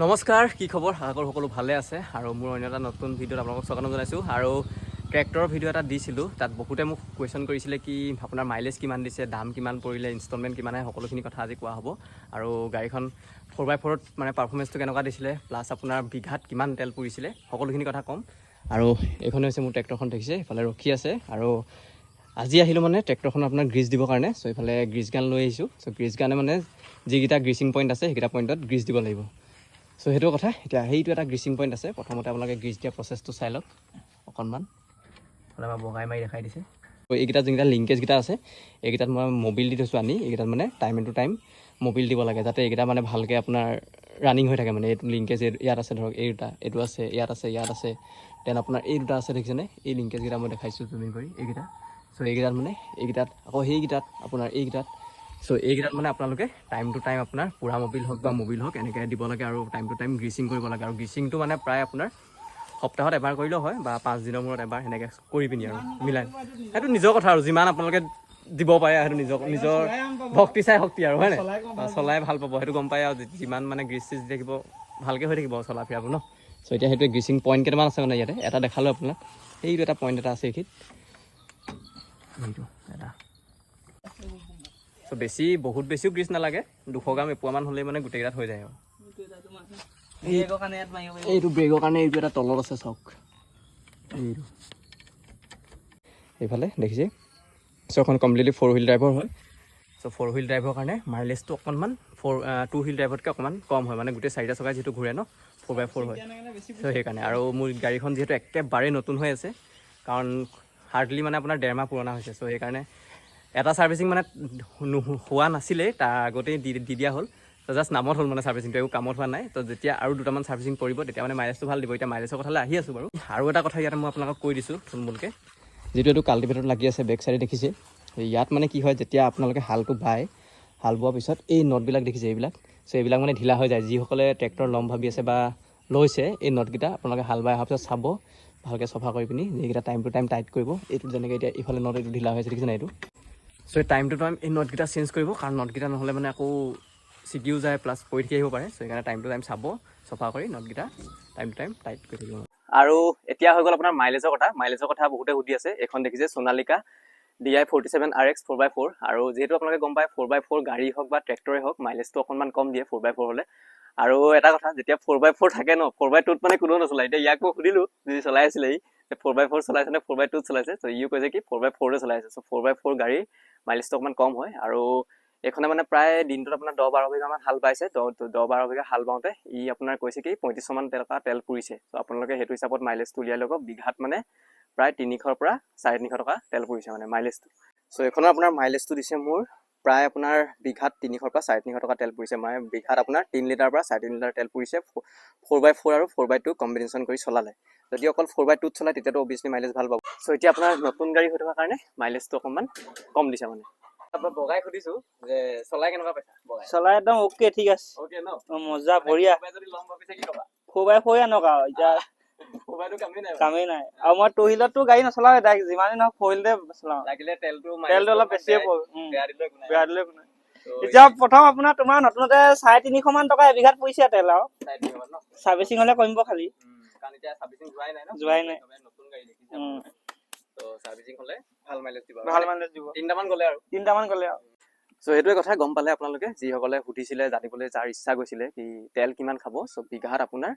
নমস্কাৰ কি খবৰ? আশা কৰোঁ সকলো ভালে আছে আৰু মোৰ অন্য এটা নতুন ভিডিঅ'ত আপোনালোকক স্বাগতম জনাইছোঁ আৰু ট্ৰেক্টৰৰ ভিডিঅ' এটা দিছিলোঁ। তাত বহুতে মোক কুৱেশ্যন কৰিছিলে কি আপোনাৰ মাইলেজ কিমান দিছে দাম কিমান পৰিলে ইনষ্টলমেণ্ট কিমান আহে সকলোখিনি কথা আজি কোৱা হ'ব। আৰু গাড়ীখন ফ'ৰ বাই ফ'ৰত মানে পাৰফৰ্মেঞ্চটো কেনেকুৱা দিছিলে প্লাছ আপোনাৰ বিঘাত কিমান তেল পুৰিছিলে সকলোখিনি কথা ক'ম। আৰু এইখনে হৈছে মোৰ ট্ৰেক্টৰখন দেখিছে এইফালে ৰখি আছে। আৰু আজি আহিলোঁ মানে ট্ৰেক্টৰখন আপোনাৰ গ্ৰীজ দিবৰ কাৰণে। চ' এইফালে গ্ৰীজ গান লৈ আহিছোঁ। চ' গ্ৰীজ গানে মানে যিকেইটা গ্ৰীচিং পইণ্ট আছে সেইকেইটা পইণ্টত গ্ৰীজ দিব লাগিব। চ' সেইটো কথা। এতিয়া সেইটো এটা গ্ৰীচিং পইণ্ট আছে। প্ৰথমতে আপোনালোকে গ্ৰীজ দিয়া প্ৰচেছটো চাই লওক অকণমান। মই বগাই মাৰি দেখাই দিছে। এইকেইটা যোনকেইটা লিংকেজকেইটা আছে এইকেইটাত মই মবিল দি থৈছোঁ আনি। এইকেইটাত মানে টাইম টু টাইম মবিল দিব লাগে যাতে এইকেইটা মানে ভালকৈ আপোনাৰ ৰানিং হৈ থাকে মানে। এইটো লিংকেজ ইয়াত আছে ধৰক এই দুটা এইটো আছে ইয়াত আছে ইয়াত আছে। দেন আপোনাৰ এই দুটা আছে দেখিছেনে? এই লিংকেজকেইটা মই দেখাইছোঁ জুমিং কৰি। এইকেইটা। চ' এইকেইটাত মানে এইকেইটাত আকৌ সেইকেইটাত আপোনাৰ এইকেইটাত চ' এইকেইটাত মানে আপোনালোকে টাইম টু টাইম আপোনাৰ পুৰা মবিল হওক বা মবিল হওক এনেকৈ দিব লাগে আৰু টাইম টু টাইম গ্ৰীচিং কৰিব লাগে। আৰু গ্ৰীচিংটো মানে প্ৰায় আপোনাৰ সপ্তাহত এবাৰ কৰিলেও হয় বা পাঁচ দিনৰ মূৰত এবাৰ সেনেকৈ কৰি পিনি আৰু মিলাই। সেইটো নিজৰ কথা আৰু যিমান আপোনালোকে দিব পাৰে সেইটো নিজৰ নিজৰ ভক্তি চাই শক্তি আৰু হয় নাই? অ, চলাই ভাল পাব সেইটো গম পায় আৰু যিমান মানে গ্ৰীচ চিজ থাকিব ভালকৈ হৈ থাকিব চলা ফিৰাবোৰ ন? চ' এতিয়া সেইটোৱে গ্ৰীচিং পইণ্ট কেইটামান আছে মানে ইয়াতে এটা দেখালোঁ আপোনাক। সেইটো এটা পইণ্ট এটা আছে এটা চ' বেছি বহুত বেছিও গ্ৰীচ নালাগে। দুশ গ্ৰাম এপোৱামান হ'লেই মানে গোটেইকেইটাত হৈ যায় আৰু। এইটো ব্ৰেকৰ কাৰণে এইটো এটা তলত আছে চাওক। এইটো। এইফালে দেখিছে? চ' এখন কমপ্লিটলি ফ'ৰ হুইল ড্ৰাইভৰ হয়। চ' ফ'ৰ হুইল ড্ৰাইভৰ কাৰণে মাইলেজটো অকণমান ফ'ৰ টু হুইল ড্ৰাইভতকৈ অকণমান কম হয়। মানে গোটেই চাৰিটা চকা যিটো ঘূৰে ন ফ'ৰ বাই ফ'ৰ হয়। চ' সেইকাৰণে। আৰু মোৰ গাড়ীখন যিহেতু একেবাৰে নতুন হৈ আছে কাৰণ হাৰ্ডলি মানে আপোনাৰ ডেৰ মাহ পুৰণা হৈছে। চ' সেইকাৰণে এটা ছাৰ্ভিচিং মানে হোৱা নাছিলেই তাৰ আগতেই দি দি দিয়া হ'ল। তো জাষ্ট নামত হ'ল মানে ছাৰ্ভিচিংটো একো কামত হোৱা নাই। তো যেতিয়া আৰু দুটামান ছাৰ্ভিচিং কৰিব তেতিয়া মানে মাইলেজটো ভাল দিব। এতিয়া মাইলেজৰ কথালৈ আহি আছোঁ বাৰু। আৰু এটা কথা ইয়াতে মই আপোনালোকক কৈ দিছোঁ থুলমূলকৈ যিটো এইটো কাল্টিভেটত লাগি আছে বেক চাইডে দেখিছে। ইয়াত মানে কি হয় যেতিয়া আপোনালোকে হালটো বায় হাল বোৱাৰ পিছত এই নটবিলাক দেখিছে এইবিলাক। চ' এইবিলাক মানে ঢিলা হৈ যায়। যিসকলে ট্ৰেক্টৰ ল'ম ভাবি আছে বা লৈছে এই নটকেইটা আপোনালোকে হাল বাই অহাৰ পিছত চাব। ভালকৈ চফা কৰি পিনি যিকেইটা টাইম টু টাইম টাইট কৰিব। এইটো যেনেকৈ এতিয়া ইফালে নট এইটো ঢিলা হৈ আছে দেখিছে নাই এইটো? চ' এই টু টাইম এই নটকেইটা চেঞ্জ কৰিব কাৰণ নটকেইটা নহ'লে মানে আকৌ ছিকিও যায় প্লাছ পৰি থাকি আহিব পাৰে। চ' সেইকাৰণে টাইম টু টাইম চাব চফা কৰি নটকেইটা টাইম টু টাইম টাইট কৰি থাকিব আৰু এতিয়া হৈ গ'ল আপোনাৰ মাইলেজৰ কথা। মাইলেজৰ কথা বহুতে সুধি আছে। এইখন দেখিছে Sonalika D I forty seven R X four by four আৰু যিহেতু আপোনালোকে গম পায় ফ'ৰ বাই ফ'ৰ গাড়ী হওক বা ট্ৰেক্টৰে হওক মাইলেজটো অকণমান কম দিয়ে ফ'ৰ বাই ফ'ৰ হ'লে। আৰু এটা কথা যেতিয়া ফ'ৰ বাই ফ'ৰ থাকে ন ফ'ৰ বাই টুত মানে কোনেও নচলায়। এতিয়া ইয়াক মই সুধিলোঁ যদি চলাই আছিলে ফ'ৰ বাই ফ'ৰ চলাইছে নে ফ'ৰ বাই টুত চলাইছে ত' ইও কৈছে কি ফ'ৰ বাই ফ'ৰে চলাইছে। চ' ফ'ৰ বাই ফ'ৰ গাড়ী মাইলেজটো অকণমান কম হয় আৰু এইখনে মানে প্ৰায় দিনটোত আপোনাৰ দহ বাৰ বিঘামান হাল বাইছে। দহ দহ বাৰ বিঘা হাল বাওঁতে ই আপোনাৰ কৈছে কি পঁয়ত্ৰিছশমান টকা তেল পুৰিছে। ত' আপোনালোকে সেইটো হিচাপত মাইলেজটো উলিয়াই ল'ব। বিঘাত মানে প্ৰায় তিনিশৰ পৰা চাৰে তিনিশ টকা তেল পুৰিছে মানে মাইলেজটো চ' এইখনৰ আপোনাৰ মাইলেজটো দিছে মোৰ প্ৰায় আপোনাৰ বিঘাত তিনিশৰ পৰা চাৰে তিনিশ টকা তেল পুৰিছে। মানে বিঘাত আপোনাৰ তিনি লিটাৰৰ পৰা চাৰে তিনি লিটাৰ তেল পুৰিছে। ফ'ৰ বাই ফ'ৰ আৰু ফ'ৰ বাই টু কম্বিনেশ্যন কৰি চলালে। যদি অকল ফ'ৰ বাই টুত চলায় তেতিয়াতো অভিয়াছলি মাইলেজ ভাল পাব। চ' এতিয়া আপোনাৰ নতুন গাড়ী হৈ থকাৰ কাৰণে মাইলেজটো অকণমান কম দিছে মানে। বগাই সুধিছোঁ যে চলাই কেনেকুৱা পাইছা চলাই একদম অ'কে ঠিক আছে। অ'কে ন? অ, মজা বঢ়িয়া। কোনোবাই যদি ল'ম ভাবিছে কি ক'বা? ফ'ৰ বাই ফ'ৰ আনক আৰু। এতিয়া মোবাইলটো কামেই নাই মানে। কামেই নাই। আৰু মই টু হুইলতটো গাড়ী নচলাওঁ ডাইৰেক্ট যিমানেই নহওক ফ'ৰ হুইলতে চলাওঁ। লাগিলে তেলটো তেলটো অলপ বেছিয়ে বেয়া- পৰে দিলে একো নাই। ত' এতিয়া প্ৰথম আপোনাৰ তোমাৰ নতুনতে চাৰে তিনিশ মান টকা এবিঘাত পৰিছে তেল আৰু? চাৰ্ভিচিং হ'লে কমিব খালি। যোৱাই নাই চ' সেইটোৱে কথা গম পালে আপোনালোকে। যিসকলে সুধিছিলে জানিবলৈ যাৰ ইচ্ছা গৈছিলে কি তেল কিমান খাব? চ' বিঘাত আপোনাৰ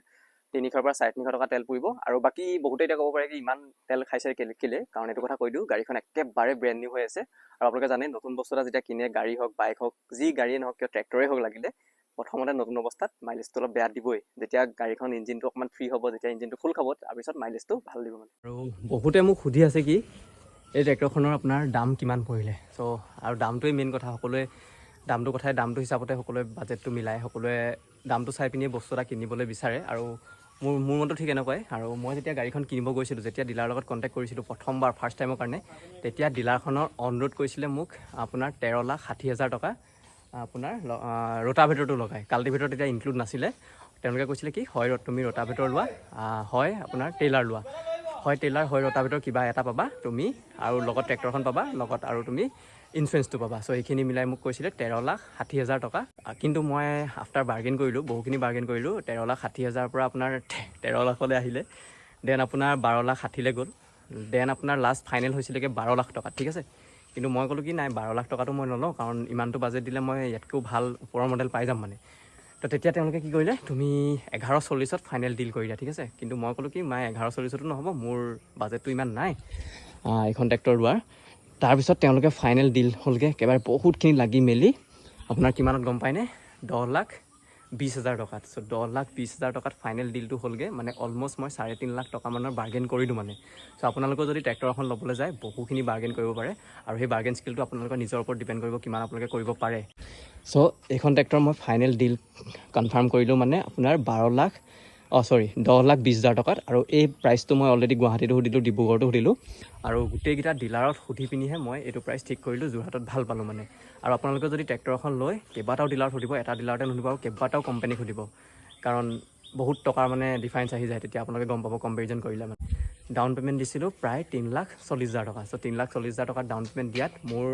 তিনিশৰ পৰা চাৰে তিনিশ টকা তেল পুৰিব আৰু বাকী বহুতে এতিয়া ক'ব পাৰে কি ইমান তেল খাইছে কেলে কাৰণ এইটো কথা কৈ দিওঁ গাড়ীখন একেবাৰে ব্ৰেণ্ড নিউ হৈ আছে। আৰু আপোনালোকে জানে নতুন বস্তু এটা যেতিয়া কিনে গাড়ী হওক বাইক হওক যি গাড়ীয়ে নহওক কিয় ট্ৰেক্টৰে হওক লাগিলে প্ৰথমতে নতুন অৱস্থাত মাইলেজটো অলপ বেয়া দিবই। যেতিয়া গাড়ীখন ইঞ্জিনটো অকণমান ফ্ৰী হ'ব যেতিয়া ইঞ্জিনটো ফুল খাব তাৰপিছত মাইলেজটো ভাল দিব মানে। আৰু বহুতে মোক সুধি আছে কি এই ট্ৰেক্টৰখনৰ আপোনাৰ দাম কিমান পৰিলে? চ' আৰু দামটোৱে মেইন কথা সকলোৱে দামটো কথাই দামটো হিচাপতে সকলোৱে বাজেটটো মিলাই সকলোৱে দামটো চাই পিনি বস্তু এটা কিনিবলৈ বিচাৰে আৰু মোৰ মোৰ মতে ঠিক এনেকুৱাই। আৰু মই যেতিয়া গাড়ীখন কিনিব গৈছিলোঁ যেতিয়া ডিলাৰৰ লগত কণ্টেক্ট কৰিছিলোঁ প্ৰথমবাৰ ফাৰ্ষ্ট টাইমৰ কাৰণে তেতিয়া ডিলাৰখনৰ অন ৰোড কৰিছিলে মোক আপোনাৰ তেৰ লাখ ষাঠি হাজাৰ টকা আপোনাৰ ৰোটাভেটৰটো লগাই। কাল্টিভেটৰ তেতিয়া ইনক্লুড নাছিলে। তেওঁলোকে কৈছিলে কি হয় তুমি ৰোটাভেটৰ লোৱা। হয় আপোনাৰ টেইলাৰ লোৱা। হয় টেইলাৰ হয় ৰোটাভেটৰ কিবা এটা পাবা তুমি আৰু লগত ট্ৰেক্টৰখন পাবা লগত আৰু তুমি ইঞ্চুৰেঞ্চটো পাবা। চ' সেইখিনি মিলাই মোক কৈছিলে তেৰ লাখ ষাঠি হাজাৰ টকা। কিন্তু মই আফটাৰ বাৰ্গেন কৰিলোঁ বহুখিনি বাৰ্গেন কৰিলোঁ তেৰ লাখ ষাঠি হাজাৰৰ পৰা আপোনাৰ তেৰ লাখলৈ আহিলে। দেন আপোনাৰ বাৰ লাখ ষাঠিলৈ গ'ল। দেন আপোনাৰ লাষ্ট ফাইনেল হৈছিলেগৈ বাৰ লাখ টকা ঠিক আছে? কিন্তু মই ক'লোঁ কি নাই বাৰ লাখ টকাটো মই নলওঁ কাৰণ ইমানটো বাজেট দিলে মই ইয়াতকৈও ভাল ওপৰৰ মডেল পাই যাম মানে। তো তেতিয়া তেওঁলোকে কি কৰিলে, তুমি এঘাৰ চল্লিছত ফাইনেল ডিল কৰি দিয়া ঠিক আছে? কিন্তু মই ক'লোঁ কি মই এঘাৰ চল্লিছতো নহ'ব, মোৰ বাজেটটো ইমান নাই এইখন ট্ৰেক্টৰ লোৱাৰ তাৰপিছত তেওঁলোকে ফাইনেল ডিল হ'লগৈ, একেবাৰে বহুতখিনি লাগি মেলি, আপোনাৰ কিমানত গম পায়নে দহ লাখ বিছ হাজাৰ টকাত চ' দহ লাখ বিছ হাজাৰ টকাত ফাইনেল ডিলটো হ'লগৈ মানে অলম'ষ্ট মই চাৰে তিনি লাখ টকামানৰ বাৰ্গেন কৰিলোঁ মানে। চ' আপোনালোকেও যদি ট্ৰেক্টৰ এখন ল'বলৈ যায়, বহুখিনি বাৰ্গেন কৰিব পাৰে, আৰু সেই বাৰ্গেন স্কিলটো আপোনালোকৰ নিজৰ ওপৰত ডিপেণ্ড কৰিব কিমান আপোনালোকে কৰিব পাৰে। চ' এইখন ট্ৰেক্টৰ মই ফাইনেল ডিল কনফাৰ্ম কৰিলোঁ মানে আপোনাৰ বাৰ লাখ অঁ চৰি দহ লাখ বিছ হাজাৰ টকাত আৰু এই প্ৰাইচটো মই অলৰেডি গুৱাহাটীতো সুধিলোঁ ডিব্ৰুগড়তো সুধিলোঁ। আৰু গোটেইকেইটা ডিলাৰত সুধি পিনিহে মই এইটো প্ৰাইচ ঠিক কৰিলোঁ যোৰহাটত ভাল পালোঁ মানে। আৰু আপোনালোকে যদি ট্ৰেক্টৰ এখন লয় কেইবাটাও ডিলাৰত সুধিব এটা ডিলাৰতে নুসুধিব আৰু কেইবাটাও কোম্পানীক সুধিব। কাৰণ বহুত টকাৰ মানে ডিফাৰেঞ্চ আহি যায় তেতিয়া আপোনালোকে গম পাব কম্পেৰিজন কৰিলে মানে। ডাউন পে'মেণ্ট দিছিলোঁ প্ৰায় তিনি লাখ চল্লিছ হাজাৰ টকা। চ' তিনি লাখ চল্লিছ হাজাৰ টকা ডাউন পে'মেণ্ট দিয়াত মোৰ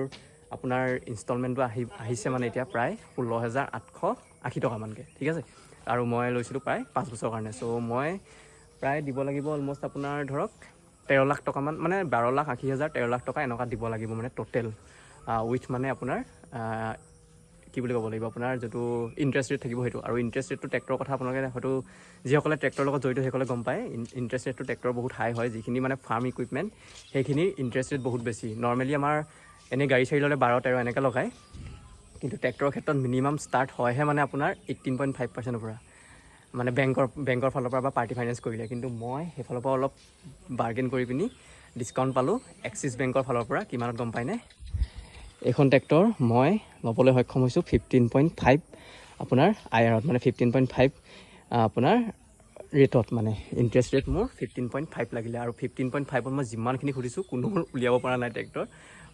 আপোনাৰ ইনষ্টলমেণ্টটো আহি, আহিছে মানে এতিয়া প্ৰায় ষোল্ল হেজাৰ আঠশ আশী টকামানকৈ, ঠিক আছে? আৰু মই লৈছিলোঁ প্ৰায় পাঁচ বছৰৰ কাৰণে। চ' মই প্ৰায় দিব লাগিব অলম'ষ্ট আপোনাৰ ধৰক তেৰ লাখ টকামান মানে বাৰ লাখ আশী হাজাৰ তেৰ লাখ টকা এনেকুৱা দিব লাগিব মানে ট'টেল উইথ মানে আপোনাৰ কি বুলি ক'ব লাগিব আপোনাৰ যিটো ইণ্টাৰেষ্ট ৰেট থাকিব সেইটো। আৰু ইণ্টাৰেষ্ট ৰেটটো ট্ৰেক্টৰৰ কথা আপোনালোকে হয়তো যিসকলে ট্ৰেক্টৰৰ লগত জড়িত, সেইসকলে গম পায়। ইণ্টাৰেষ্ট ৰেটটো ট্ৰেক্টৰ বহুত হাই হয়। যিখিনি মানে ফাৰ্ম ইকুইপমেণ্ট সেইখিনিৰ ইণ্টাৰেষ্ট ৰেট বহুত বেছি। নৰ্মেলি আমাৰ এনেই গাড়ী চাড়ী ল'লে বাৰ তেৰ এনেকৈ লগায়। কিন্তু ট্ৰেক্টৰৰ ক্ষেত্ৰত মিনিমাম ষ্টাৰ্ট হয়হে মানে আপোনাৰ এইটিন পইণ্ট ফাইভ পাৰ্চেণ্টৰ পৰা। মানে বেংকৰ বেংকৰ ফালৰ পৰা বা পাৰ্টি ফাইনেন্স কৰিলে। কিন্তু মই সেইফালৰ পৰা অলপ বাৰ্গেন কৰি পিনি ডিছকাউণ্ট পালোঁ। এক্সিছ বেংকৰ ফালৰ পৰা কিমানত গম পায়নে এইখন ট্ৰেক্টৰ মই ল'বলৈ সক্ষম হৈছোঁ ফিফটিন পইণ্ট ফাইভ আপোনাৰ আই আৰত মানে ফিফটিন পইণ্ট ফাইভ আপোনাৰ ৰেটত মানে ইণ্টাৰেষ্ট ৰেট মোৰ ফিফটিন পইণ্ট ফাইভ লাগিলে। আৰু ফিফটিন পইণ্ট ফাইভত মই যিমানখিনি সুধিছোঁ কোনো উলিয়াব পৰা নাই ট্ৰেক্টৰ।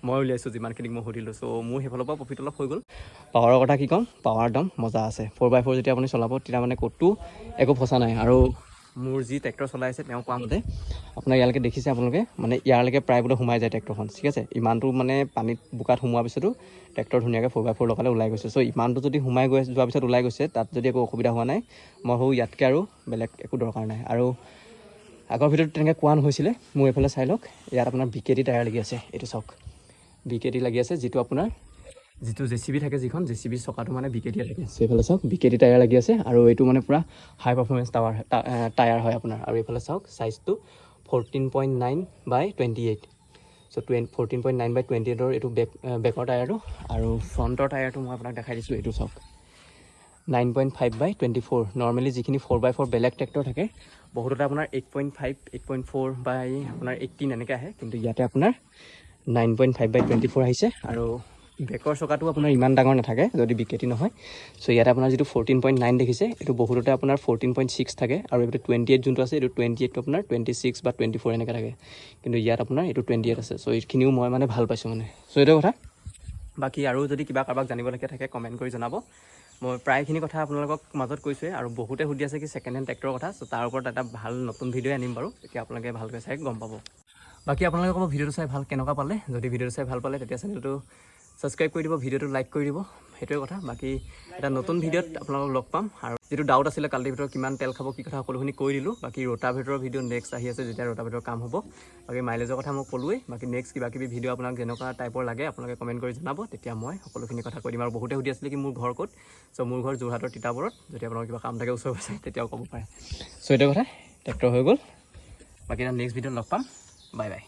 মই উলিয়াইছোঁ যিমানখিনিক মই সুধিলোঁ। চ' মোৰ সেইফালৰ পৰা প্ৰফিট অলপ হৈ গ'ল। পাৱাৰৰ কথা কি ক'ম? পাৱাৰ একদম মজা আছে। ফ'ৰ বাই ফ'ৰ যেতিয়া আপুনি চলাব, তেতিয়া মানে ক'তো একো ফচা নাই। আৰু মোৰ যি ট্ৰেক্টৰ চলাই আছে তেওঁ কোৱা মতে আপোনাৰ ইয়ালৈকে দেখিছে আপোনালোকে মানে ইয়ালৈকে প্ৰায় বোলে সোমাই যায় ট্ৰেক্টৰখন ঠিক আছে? ইমানটো মানে পানীত বোকাত সোমোৱাৰ পিছতো ট্ৰেক্টৰ ধুনীয়াকৈ ফ'ৰ বাই ফ'ৰ লগালে ওলাই গৈছে। চ' ইমানটো যদি সোমাই গৈ যোৱাৰ পিছত ওলাই গৈছে, তাত যদি একো অসুবিধা হোৱা নাই, মই ভাবোঁ ইয়াতকৈ আৰু বেলেগ একো দৰকাৰ নাই। আৰু আগৰ ভিডিঅ'ত তেনেকৈ কোৱা নহৈছিলে, মোৰ এইফালে চাই লওক। ইয়াত আপোনাৰ বি কে টি টায়াৰ লাগি আছে। এইটো চাওক। বি কে টি লাগি আছে, যিটো আপোনাৰ যিটো জে চি বি থাকে যিখন, জে চি বিৰ চকাটো মানে বি কে থাকে চ' এইফালে চাওক বি টি টায়াৰ লাগি আছে আৰু এইটো মানে পূৰা হাই পাৰফৰ্মেঞ্চ টাৱাৰ টায়াৰ হয় আপোনাৰ। আৰু এইফালে চাওক চাইজটো fourteen point nine by twenty eight so টুৱেন fourteen point nine by twenty এইটৰ এইটো বেক বেকৰ টায়াৰটো। আৰু ফ্ৰণ্টৰ টায়াৰটো মই আপোনাক দেখাই দিছোঁ, এইটো চাওক। Nine point five by twenty four normally যিখিনি ফ'ৰ বাই ফ'ৰ বেলেগ ট্ৰেক্টৰ থাকে, বহুততে আপোনাৰ eight point five eight point four by আপোনাৰ এইটিন এনেকৈ আহে। কিন্তু ইয়াতে আপোনাৰ nine point five by twenty four আহিছে আৰু বেকৰ চকাটো আপোনাৰ ইমান ডাঙৰ নাথাকে যদি বিকেটি নহয়। চ' ইয়াতে আপোনাৰ যিটো ফ'ৰটিন পইণ্ট নাইন দেখিছে এইটো বহুততে আপোনাৰ ফ'ৰটিন পইণ্ট ছিক্স থাকে আৰু এইটো টুৱেণ্টি এইট যোনটো আছে এইটো টুৱেণ্টি এইটটো আপোনাৰ টুৱেণ্টি ছিক্স বা টুৱেণ্টি ফ'ৰ এনেকৈ থাকে। কিন্তু ইয়াত আপোনাৰ এইটো টুৱেণ্টি এইট আছে। চ' এইখিনিও মই মানে ভাল পাইছোঁ মানে। চ' এইটো কথা। বাকী আৰু যদি কিবা কাৰোবাক জানিবলগীয়া থাকে কমেণ্ট কৰি জনাব। মই প্ৰায়খিনি কথা আপোনালোকক মাজত কৈছোঁৱে আৰু বহুতে সুধি আছে কি ছেকেণ্ড হেণ্ড ট্ৰেক্টৰৰ কথা। চ' তাৰ ওপৰত এটা ভাল নতুন ভিডিঅ' আনিম বাৰু। তেতিয়া আপোনালোকে ভালকৈ চাই গম পাব। বাকী আপোনালোকে ক'ব ভিডিঅ'টো চাই ভাল কেনেকুৱা পালে? যদি ভিডিঅ'টো চাই ভাল পালে তেতিয়া চেনেলটো ছাবস্ক্ৰাইব কৰি দিব ভিডিঅ'টো লাইক কৰি দিব সেইটোৱে কথা। বাকী এটা নতুন ভিডিঅ'ত আপোনালোকক লগ পাম। আৰু যিটো ডাউট আছিলে কাল্টিভেটৰ কিমান তেল খাব কি কথা সকলোখিনি কৈ দিলোঁ। বাকী ৰোটাভেটৰৰ ভিডিঅ' নেক্সট আহি আছে যেতিয়া ৰোটাভেটৰ কাম হ'ব। বাকী মাইলেজৰ কথা মই ক'লোৱেই। বাকী নেক্সট কিবা কিবি ভিডিঅ' আপোনাক যেনেকুৱা টাইপৰ লাগে আপোনালোকে কমেণ্ট কৰি জনাব। তেতিয়া মই সকলোখিনি কথা কৈ দিম। আৰু বহুতে সুধি আছিলে কি মোৰ ঘৰ ক'ত? চ' মোৰ ঘৰ যোৰহাটৰ তিতাবৰত। যদি আপোনালোকৰ কিবা কাম থাকে ওচৰে পাজৰে তেতিয়াও ক'ব পাৰে। চ' এইটো কথা। ট্ৰেক্টৰ হৈ গ'ল। বাকী এটা নেক্সট ভিডিঅ'ত লগ পাম। Bye bye